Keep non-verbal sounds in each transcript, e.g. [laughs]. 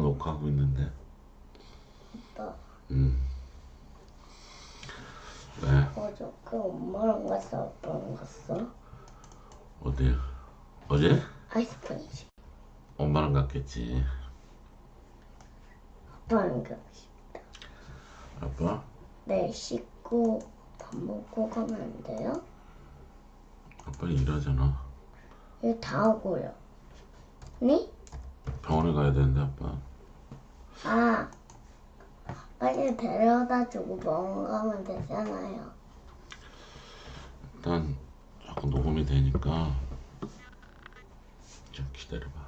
가고 있는데. 아빠 음. 왜? 어저께 엄마랑 갔어 아빠랑 갔어? 어디? 어제? 아이스크림집 엄마랑 갔겠지. 아빠랑 가고 싶다 아빠? 내일 씻고 밥 먹고 가면 안 돼요? 아빠 일하잖아. 일 다 하고요 네? 병원에 가야 되는데 아빠. 아 빨리 데려다 주고 병원 가면 되잖아요 일단 자꾸 녹음이 되니까 좀 기다려봐.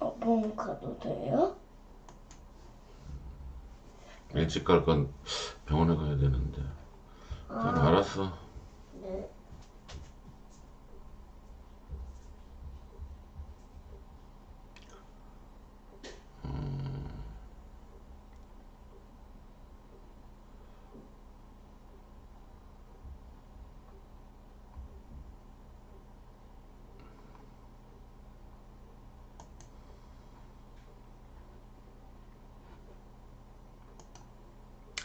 어, 병원 가도 돼요? 일찍 갈 건 병원에 가야 되는데. 자, 알았어. 네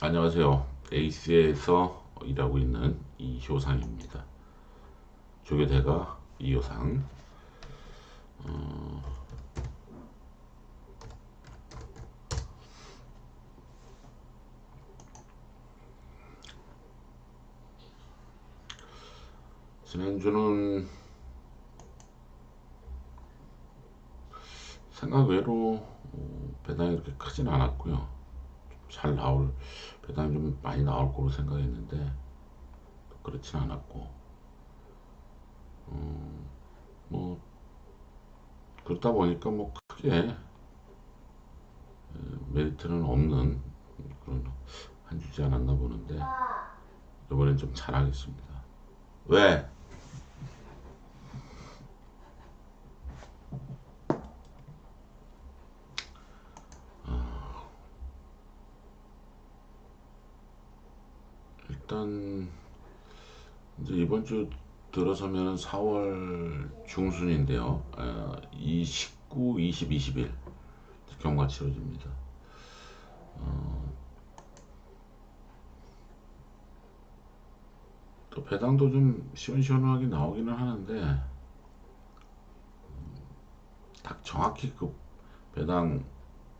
안녕하세요. 에이스에서 일하고 있는 이효상입니다. 조교대가 이효상. 어, 지난주는 생각 외로 어, 배당이 그렇게 크진 않았고요. 잘 나올 배당이 좀 많이 나올 거로 생각했는데 또 그렇진 않았고 음, 뭐 그렇다 보니까 뭐 크게 에, 메리트는 없는 그런 한 주지 않았나 보는데 이번엔 좀 잘하겠습니다. 왜? 일단 이제 이번 주 들어서면 4월 중순인데요. 어, 이 19, 20, 20일 경과 치러집니다. 어, 또 배당도 좀 시원시원하게 나오기는 하는데 음, 딱 정확히 그 배당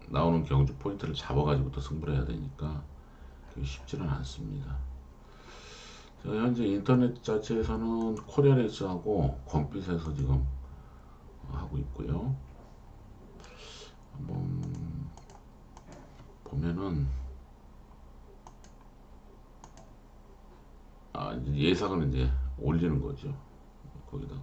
나오는 경주 포인트를 잡아가지고 또 승부를 해야 되니까 쉽지는 않습니다. 자, 현재 인터넷 자체에서는 코리아레이스하고 권빛에서 지금 하고 있고요. 한번 보면은 아 예상은 이제 올리는 거죠. 거기다가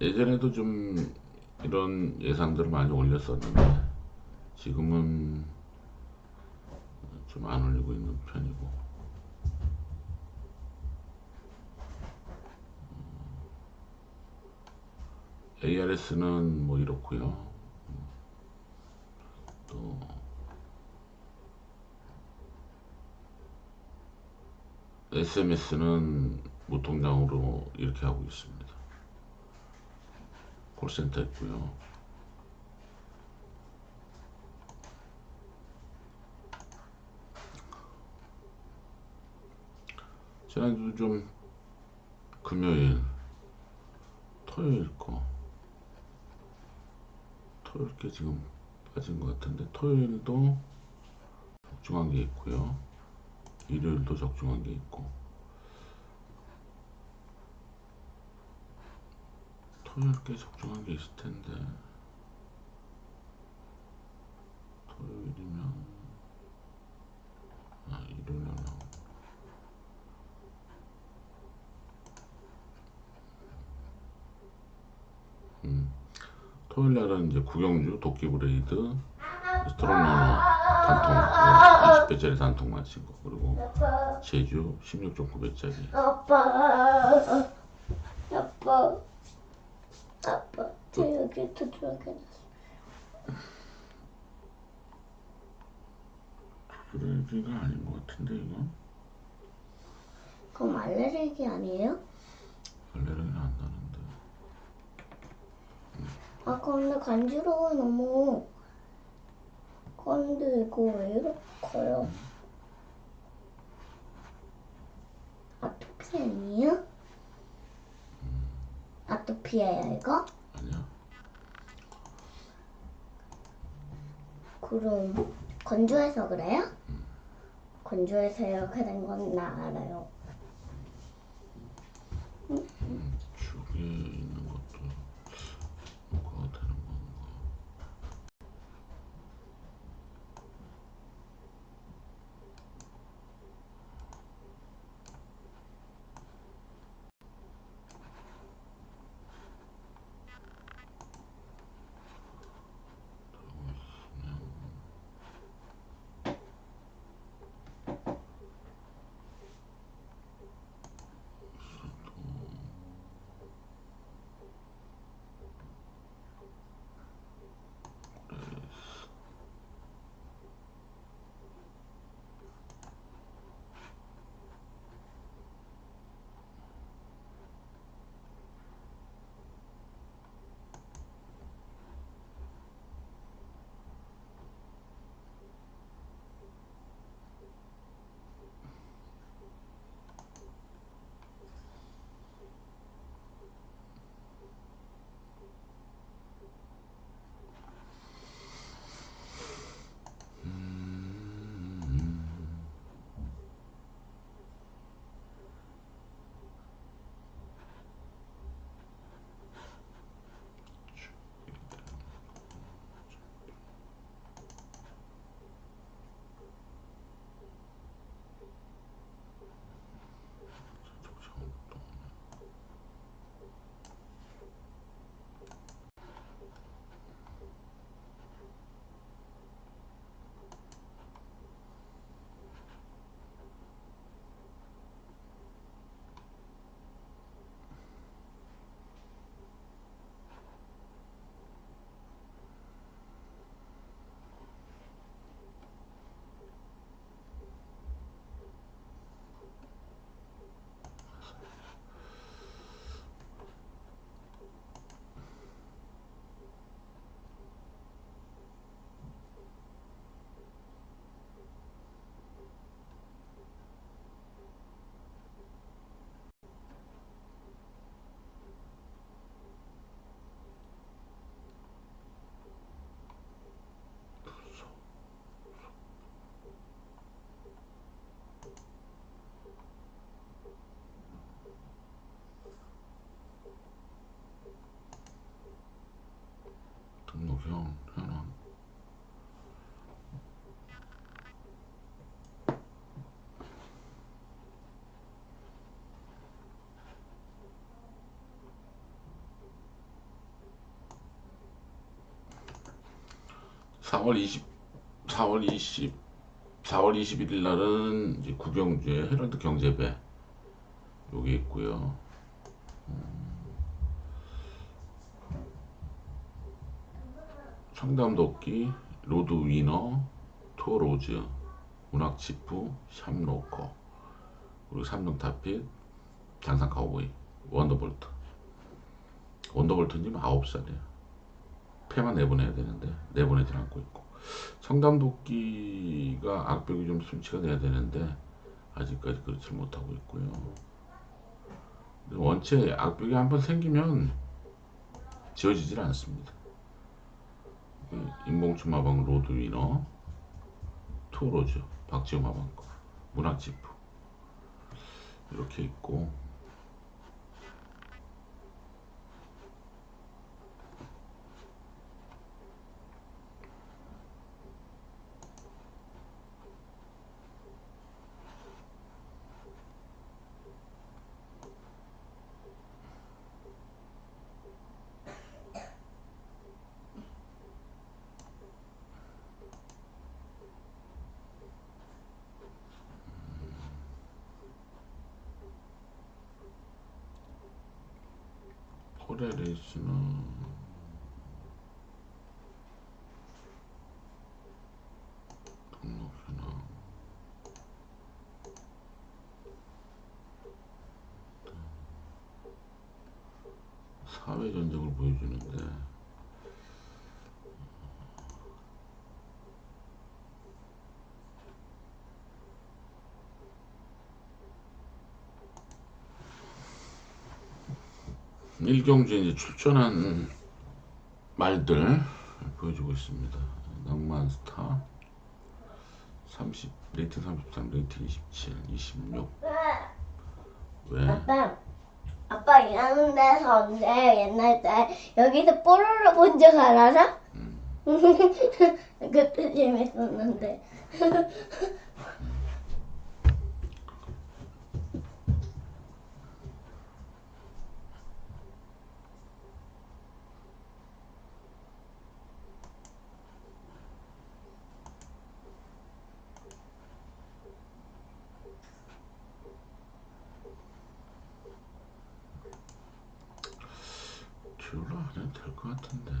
예전에도 좀 이런 예상들을 많이 올렸었는데 지금은 좀 안 올리고 있는 편이고. ARS는 뭐 이렇고요. 또 SMS는 무통장으로 이렇게 하고 있습니다. 콜센터 있고요 지난주 좀 금요일 토요일 거. 토요일 게 지금 빠진 것 같은데 토요일도 적중한 게 있고요. 일요일도 적중한 게 있고. 토요일 게 적중한 게 있을 텐데 토요일이면 아 일요일 날 나오고 토요일 날은 이제 구경주 도끼 브레이드 스트롱러너 단통 20배짜리 단통 맞힌 거 그리고 제주 16.9배짜리 아빠 아빠 아빠 저 여기 도둑이 브레이드가 아닌 것 같은데 이거 그럼 알레르기 아니에요? 알레르기는 안 나는데. 아 근데 간지러워 너무. 근데 이거 왜 이렇게 커요? 아토피 아니에요? 아토피예요 이거? 아니야. 그럼 건조해서 그래요? 건조해서 이렇게 된 건 나 알아요. 있 (4월 20) (4월 20) (4월 21일) 날은 이제 구경주의 헤럴드 경제배 여기 있고요 청담도끼, 로드 위너, 토로즈, 문학치프, 샴로커, 그리고 삼성타핏, 장산 카우보이, 원더볼트. 원더볼트님 9살이에요. 폐만 내보내야 되는데 내보내질 않고 있고. 청담도끼가 악벽이 좀 순치가 돼야 되는데 아직까지 그렇지 못하고 있고요. 원체 악벽이 한번 생기면 지워지질 않습니다. 인공추 마방 로드 위너 토로즈 박지호 마방 거. 문학지프. 이렇게 있고 포레레이스는 등록현황 사회 전쟁을 보여주는데 일경주에 이제 출전한 말들 보여주고 있습니다. 낭만 스타 30 레이팅 33 레이팅 27 26 왜? 아빠, 아빠 일하는 데서 언제 옛날 때 여기서 뽀로로 본 적 알아서? [laughs] 그때 재밌었는데. [laughs] 될 것 같은데